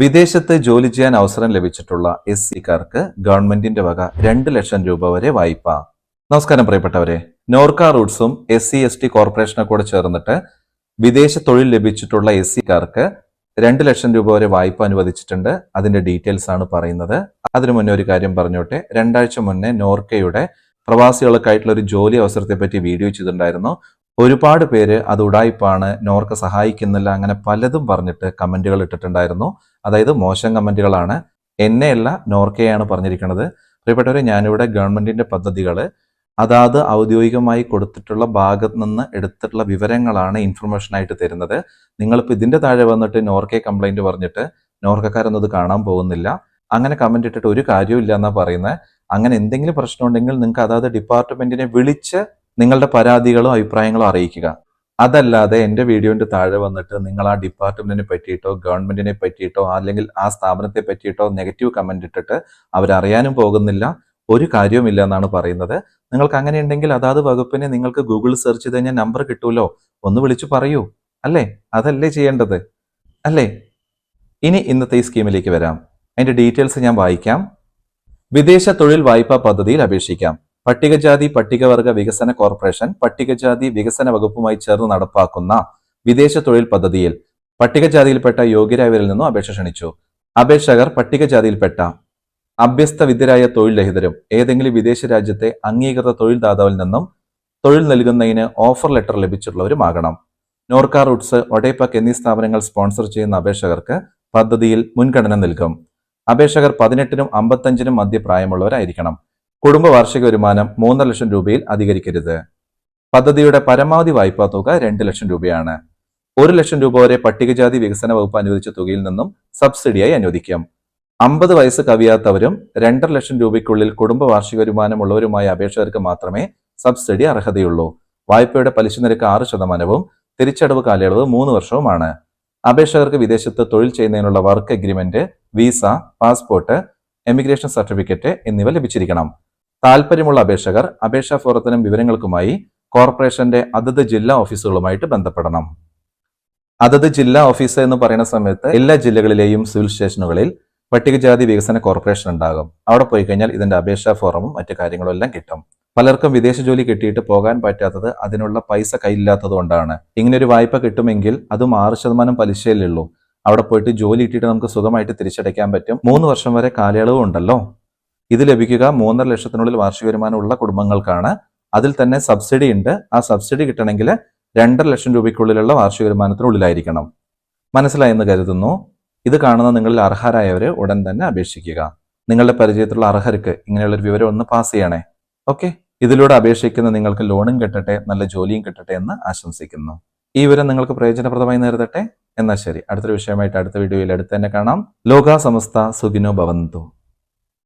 വിദേശത്ത് ജോലി ചെയ്യാൻ അവസരം ലഭിച്ചിട്ടുള്ള എസ് സിക്കാർക്ക് ഗവൺമെന്റിന്റെ വക രണ്ട് ലക്ഷം രൂപ വരെ വായ്പ. നമസ്കാരം പ്രിയപ്പെട്ടവരെ. നോർക്ക റൂട്ട്സും എസ് സി എസ് ടി കോർപ്പറേഷനെ കൂടെ ചേർന്നിട്ട് വിദേശ തൊഴിൽ ലഭിച്ചിട്ടുള്ള എസ് സിക്കാർക്ക് രണ്ട് ലക്ഷം രൂപ വരെ വായ്പ അനുവദിച്ചിട്ടുണ്ട്. അതിന്റെ ഡീറ്റെയിൽസ് ആണ് പറയുന്നത്. അതിനു മുന്നേ ഒരു കാര്യം പറഞ്ഞോട്ടെ. രണ്ടാഴ്ച മുന്നേ നോർക്കയുടെ പ്രവാസികൾക്കായിട്ടുള്ള ഒരു ജോലി അവസരത്തെ പറ്റി വീഡിയോ ചെയ്തിട്ടുണ്ടായിരുന്നു. ഒരുപാട് പേര് അത് ഉടായ്പാണ് നോർക്ക് സഹായിക്കുന്നില്ല അങ്ങനെ പലതും പറഞ്ഞിട്ട് കമന്റുകൾ ഇട്ടിട്ടുണ്ടായിരുന്നു. അതായത് മോശം കമന്റുകളാണ്. എന്നെയല്ല നോർക്കയാണ് പറഞ്ഞിരിക്കുന്നത് പ്രിയപ്പെട്ടവരെ ഞാനിവിടെ ഗവൺമെന്റിന്റെ പദ്ധതികൾ അതാത് ഔദ്യോഗികമായി കൊടുത്തിട്ടുള്ള ഭാഗത്ത് നിന്ന് എടുത്തിട്ടുള്ള വിവരങ്ങളാണ് ഇൻഫർമേഷൻ ആയിട്ട് തരുന്നത്. നിങ്ങളിപ്പോൾ ഇതിന്റെ താഴെ വന്നിട്ട് നോർക്കെ കംപ്ലൈന്റ് പറഞ്ഞിട്ട് നോർക്കക്കാരൊന്നും ഇത് കാണാൻ പോകുന്നില്ല. അങ്ങനെ കമന്റ് ഇട്ടിട്ട് ഒരു കാര്യവും ഇല്ല എന്നാ പറയുന്നത് അങ്ങനെ എന്തെങ്കിലും പ്രശ്നമുണ്ടെങ്കിൽ നിങ്ങൾക്ക് അതാത് ഡിപ്പാർട്ട്മെന്റിനെ വിളിച്ച് നിങ്ങളുടെ പരാതികളോ അഭിപ്രായങ്ങളോ അറിയിക്കുക. അതല്ലാതെ എന്റെ വീഡിയോന്റെ താഴെ വന്നിട്ട് നിങ്ങൾ ആ ഡിപ്പാർട്ട്മെന്റിനെ പറ്റിയിട്ടോ ഗവൺമെന്റിനെ പറ്റിയിട്ടോ അല്ലെങ്കിൽ ആ സ്ഥാപനത്തെ പറ്റിയിട്ടോ നെഗറ്റീവ് കമന്റ് ഇട്ടിട്ട് അവരറിയാനും പോകുന്നില്ല ഒരു കാര്യവുമില്ല എന്നാണ് പറയുന്നത്. നിങ്ങൾക്ക് അങ്ങനെ ഉണ്ടെങ്കിൽ അതാത് വകുപ്പിനെ നിങ്ങൾക്ക് ഗൂഗിൾ സെർച്ച് ചെയ്ത് കഴിഞ്ഞാൽ നമ്പർ കിട്ടൂലോ? ഒന്ന് വിളിച്ചു പറയൂ. അല്ലേ? അതല്ലേ ചെയ്യേണ്ടത്? അല്ലേ? ഇനി ഇന്നത്തെ ഈ സ്കീമിലേക്ക് വരാം. അതിന്റെ ഡീറ്റെയിൽസ് ഞാൻ വായിക്കാം. വിദേശ തൊഴിൽ വായ്പാ പദ്ധതിയിൽ അപേക്ഷിക്കാം. പട്ടികജാതി പട്ടികവർഗ വികസന കോർപ്പറേഷൻ പട്ടികജാതി വികസന വകുപ്പുമായി ചേർന്ന് നടപ്പാക്കുന്ന വിദേശ തൊഴിൽ പദ്ധതിയിൽ പട്ടികജാതിയിൽപ്പെട്ട യോഗ്യരായവരിൽ നിന്നും അപേക്ഷ ക്ഷണിച്ചു. അപേക്ഷകർ പട്ടികജാതിയിൽപ്പെട്ട അഭ്യസ്ത വിദ്യരായ തൊഴിൽ രഹിതരും ഏതെങ്കിലും വിദേശ രാജ്യത്തെ അംഗീകൃത തൊഴിൽ ദാതാവിൽ നിന്നും തൊഴിൽ നൽകുന്നതിന് ഓഫർ ലെറ്റർ ലഭിച്ചിട്ടുള്ളവരുമാകണം നോർക്ക റൂട്ട്സ് ഒഡേപക് എന്നീ സ്ഥാപനങ്ങൾ സ്പോൺസർ ചെയ്യുന്ന അപേക്ഷകർക്ക് പദ്ധതിയിൽ മുൻഗണന നൽകും. അപേക്ഷകർ പതിനെട്ടിനും അമ്പത്തഞ്ചിനും മധ്യ പ്രായമുള്ളവരായിരിക്കണം കുടുംബ വാർഷിക വരുമാനം മൂന്നര ലക്ഷം രൂപയിൽ അധികരിക്കരുത്. പദ്ധതിയുടെ പരമാവധി വായ്പാ തുക രണ്ട് ലക്ഷം രൂപയാണ്. ഒരു ലക്ഷം രൂപ വരെ പട്ടികജാതി വികസന വകുപ്പ് അനുവദിച്ച തുകയിൽ നിന്നും സബ്സിഡിയായി അനുവദിക്കും. അമ്പത് വയസ്സ് കവിയാത്തവരും രണ്ടര ലക്ഷം രൂപയ്ക്കുള്ളിൽ കുടുംബ വാർഷിക വരുമാനമുള്ളവരുമായ അപേക്ഷകർക്ക് മാത്രമേ സബ്സിഡി അർഹതയുള്ളൂ. വായ്പയുടെ പലിശ നിരക്ക് ആറ് ശതമാനവും തിരിച്ചടവ് കാലയളവ് മൂന്ന് വർഷവുമാണ്. അപേക്ഷകർക്ക് വിദേശത്ത് തൊഴിൽ ചെയ്യുന്നതിനുള്ള work agreement visa passport emigration certificate എന്നിവ ലഭിച്ചിരിക്കണം. താൽപ്പര്യമുള്ള അപേക്ഷകർ അപേക്ഷാ ഫോറത്തിനും വിവരങ്ങൾക്കുമായി കോർപ്പറേഷന്റെ അതത് ജില്ലാ ഓഫീസുകളുമായിട്ട് ബന്ധപ്പെടണം. അതത് ജില്ലാ ഓഫീസ് എന്ന് പറയുന്ന സമയത്ത് എല്ലാ ജില്ലകളിലെയും സിവിൽ സ്റ്റേഷനുകളിൽ പട്ടികജാതി വികസന കോർപ്പറേഷൻ ഉണ്ടാകും. അവിടെ പോയി കഴിഞ്ഞാൽ ഇതിന്റെ അപേക്ഷാ ഫോറവും മറ്റു കാര്യങ്ങളും എല്ലാം കിട്ടും. പലർക്കും വിദേശ ജോലി കിട്ടിയിട്ട് പോകാൻ പറ്റാത്തത് അതിനുള്ള പൈസ കയ്യില്ലാത്തത് കൊണ്ടാണ്. ഇങ്ങനെ ഒരു വായ്പ കിട്ടുമെങ്കിൽ അതും ആറ് ശതമാനം പലിശയിലുള്ളൂ അവിടെ പോയിട്ട് ജോലി കിട്ടിയിട്ട് നമുക്ക് സുഖമായിട്ട് തിരിച്ചടയ്ക്കാൻ പറ്റും. മൂന്ന് വർഷം വരെ കാലയളവ് ഉണ്ടല്ലോ. ഇത് ലഭിക്കുക മൂന്നര ലക്ഷത്തിനുള്ളിൽ വാർഷിക വരുമാനം ഉള്ള കുടുംബങ്ങൾക്കാണ്. അതിൽ തന്നെ സബ്സിഡി ഉണ്ട്. ആ സബ്സിഡി കിട്ടണമെങ്കിൽ രണ്ടര ലക്ഷം രൂപയ്ക്കുള്ളിലുള്ള വാർഷിക വരുമാനത്തിനുള്ളിലായിരിക്കണം മനസ്സിലായെന്ന് കരുതുന്നു. ഇത് കാണുന്ന നിങ്ങളിൽ അർഹരായവരെ ഉടൻ തന്നെ അപേക്ഷിക്കുക. നിങ്ങളുടെ പരിചയത്തിലുള്ള അർഹർക്ക് ഇങ്ങനെയുള്ള ഒരു വിവരം ഒന്ന് പാസ് ചെയ്യണേ. ഓക്കെ ഇതിലൂടെ അപേക്ഷിക്കുന്ന നിങ്ങൾക്ക് ലോണും കിട്ടട്ടെ നല്ല ജോലിയും കിട്ടട്ടെ എന്ന് ആശംസിക്കുന്നു. ഈ വിവരം നിങ്ങൾക്ക് പ്രയോജനപ്രദമായി നേരിടട്ടെ? എന്നാൽ ശരി. അടുത്തൊരു വിഷയമായിട്ട് അടുത്ത വീഡിയോയിൽ അടുത്ത് തന്നെ കാണാം. ലോക സമസ്ത സുഖിനോ ഭവന്തു.